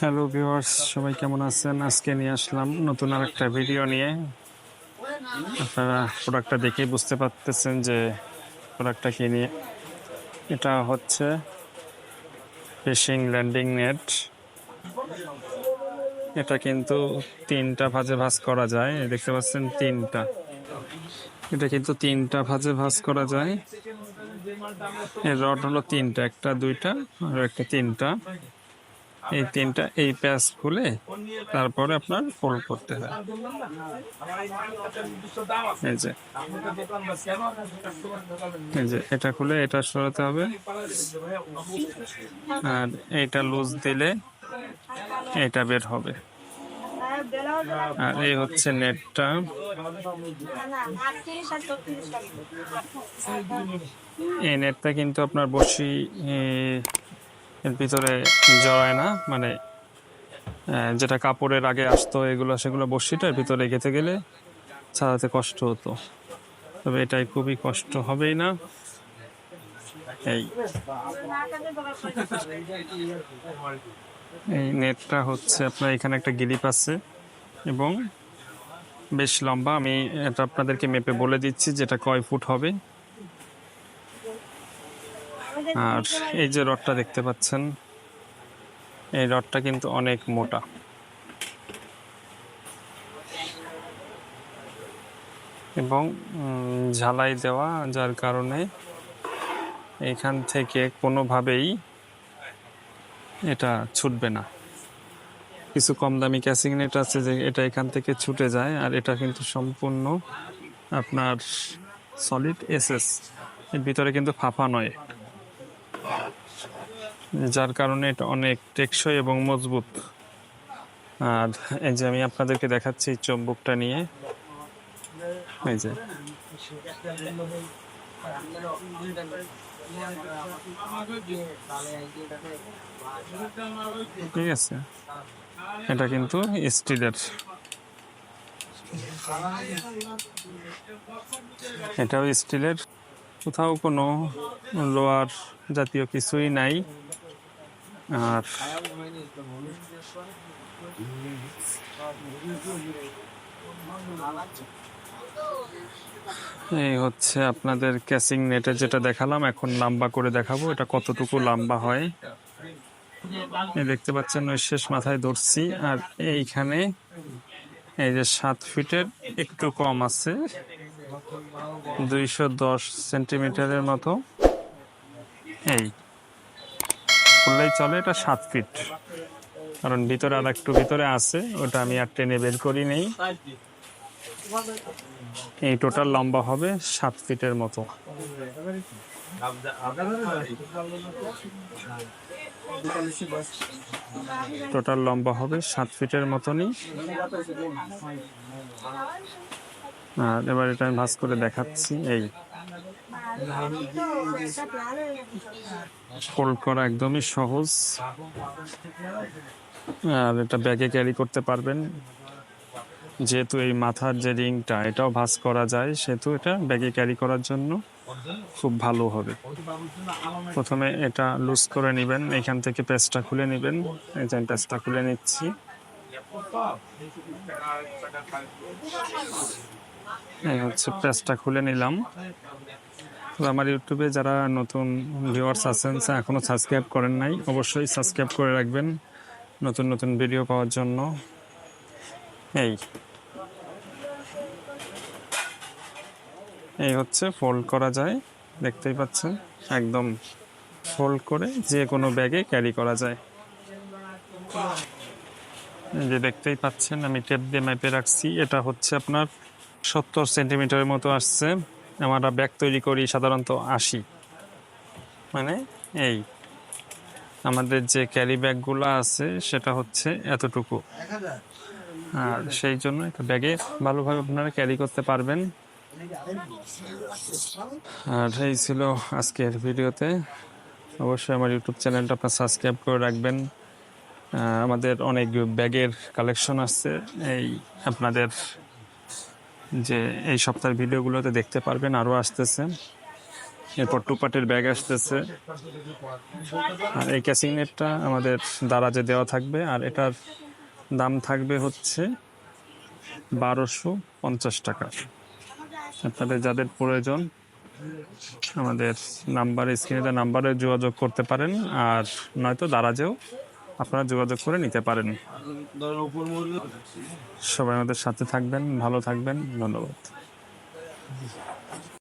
Hello viewers, সবাই কেমন আছেন? আজকে নিয়ে আসলাম নতুন আর একটা ভিডিও নিয়ে। আপনারা প্রোডাক্টটা দেখেই বুঝতে পারতেছেন যে প্রোডাক্টটা কি নিয়ে। এটা হচ্ছে ফিশিং ল্যান্ডিং নেট। এটা কিন্তু তিনটা ভাজে ভাঁজ করা যায়, দেখতে পাচ্ছেন তিনটা। এটা কিন্তু তিনটা ভাজে ভাঁজ করা যায়। এর রড হলো তিনটা, একটা, দুইটা, আর একটা তিনটা। এই তিনটা, এই প্যাচ খুলে তারপরে আপনার ফোল করতে হয়। এই যে এই যে, এটা খুলে এটা সরাতে হবে। আর এটা লুজ দিলে এটা বের হবে। আর এই হচ্ছে নেটটা। এই নেটটা কিন্তু আপনার বসি এর ভিতরে জড়ায় না মানে যেটা কাপড়ের আগে আসতো, এগুলো সেগুলো বসিটার ভিতরে গেঁথে গেলে ছাড়াতে কষ্ট হতো। তবে এটাই খুবই কষ্ট হবেই না। এই এই নেটটা হচ্ছে আপনার এখানে একটা গিলিপ আছে এবং বেশ লম্বা। আমি এটা আপনাদেরকে মেপে বলে দিচ্ছি যেটা কয় ফুট হবে। আর এই যে রডটা দেখতে পাচ্ছেন, এই রডটা কিন্তু অনেক মোটা। এবং ঝালাই দেওয়া, যার কারণে এখান থেকে কোনোভাবেই এটা ছুটবে না। কিছু কম দামি ক্যাসিং নেট আছে যে এটা এখান থেকে ছুটে যায়, আর এটা কিন্তু সম্পূর্ণ আপনার সলিড এসএস। এর ভিতরে কিন্তু ফাঁপা নয়। যার কারণে এটা অনেক টেকসই এবং মজবুত। আর এই যে আমি আপনাদেরকে দেখাচ্ছি চম্বুকটা নিয়ে। এই যে। ঠিক আছে। এটা কিন্তু স্টিলের। এটাও স্টিলের। কোথাও কোনো লোয়ার জাতীয় কিছুই নাই। আর এই হচ্ছে আপনাদের ক্যাসিং নেটে যেটা দেখালাম, এখন লম্বা করে দেখাবো এটা কতটুকু লম্বা হয়। দেখতে পাচ্ছেন, ওই শেষ মাথায় ধরছি, আর এইখানে এই যে সাত ফিটের একটু কম আছে। দুইশো দশ সেন্টিমিটারের মতো। এই, খুললেই চলে, এটা সাত ফিট। কারণ ভিতরে আর একটু ভিতরে আছে, ওটা আমি আর টেনে বের করি নেই। এই টোটাল লম্বা হবে সাত ফিটের মতো। টোটাল লম্বা হবে সাত ফিটের মতনই। আর এবার এটা আমি ভাঁজ করে দেখাচ্ছি, এই। ফোল্ড করা একদমই সহজ। আর এটা ব্যাগে ক্যারি করতে পারবেন। যেহেতু এই মাথার যে রিংটা, এটাও ভাঁজ করা যায়, সেহেতু এটা ব্যাগে ক্যারি করার জন্য খুব ভালো হবে। প্রথমে এটা লুজ করে নেবেন, এখান থেকে পেস্টটা খুলে নেবেন। এই যে খুলে নিচ্ছি। এই হচ্ছে পেস্টটা খুলে নিলাম। আমার ইউটিউবে যারা নতুন ভিউয়ার্স আছেন এখনও সাবস্ক্রাইব করেন নাই, অবশ্যই সাবস্ক্রাইব করে রাখবেন নতুন নতুন ভিডিও পাওয়ার জন্য। এই। এই হচ্ছে ফোল্ড করা যায়, দেখতেই পাচ্ছেন, একদম ফোল্ড করে যে কোনো ব্যাগে ক্যারি করা যায়। যে দেখতেই পাচ্ছেন, আমি টেপ দিয়ে মেপে রাখছি, এটা হচ্ছে আপনার সত্তর সেন্টিমিটারের মতো আসছে। আমরা ব্যাগ তৈরি করি সাধারণত আশি। মানে এই আমাদের যে ক্যারি ব্যাগগুলো আছে, সেটা হচ্ছে এতটুকু। আর সেই জন্য একটা ব্যাগে ভালোভাবে আপনারা ক্যারি করতে পারবেন। আর এই ছিল আজকের ভিডিওতে। অবশ্যই আমার ইউটিউব চ্যানেলটা আপনার সাবস্ক্রাইব করে রাখবেন। আমাদের অনেক ব্যাগের কালেকশন আসছে এই আপনাদের যে এই সপ্তাহের ভিডিওগুলোতে দেখতে পারবেন, আরও আসতেছে। এরপর টু পার্টের ব্যাগ আসতেছে। আর এই ক্যাসিং নেটটা আমাদের দারাজে দেওয়া থাকবে, আর এটার দাম থাকবে হচ্ছে বারোশো পঞ্চাশ টাকা। আপনাদের যাদের প্রয়োজন, আমাদের নাম্বারে, স্ক্রিনে নাম্বারে যোগাযোগ করতে পারেন, আর নয়তো দারাজেও আপনারা যোগাযোগ করে নিতে পারেন। সবাই আমাদের সাথে থাকবেন ভালো থাকবেন ধন্যবাদ।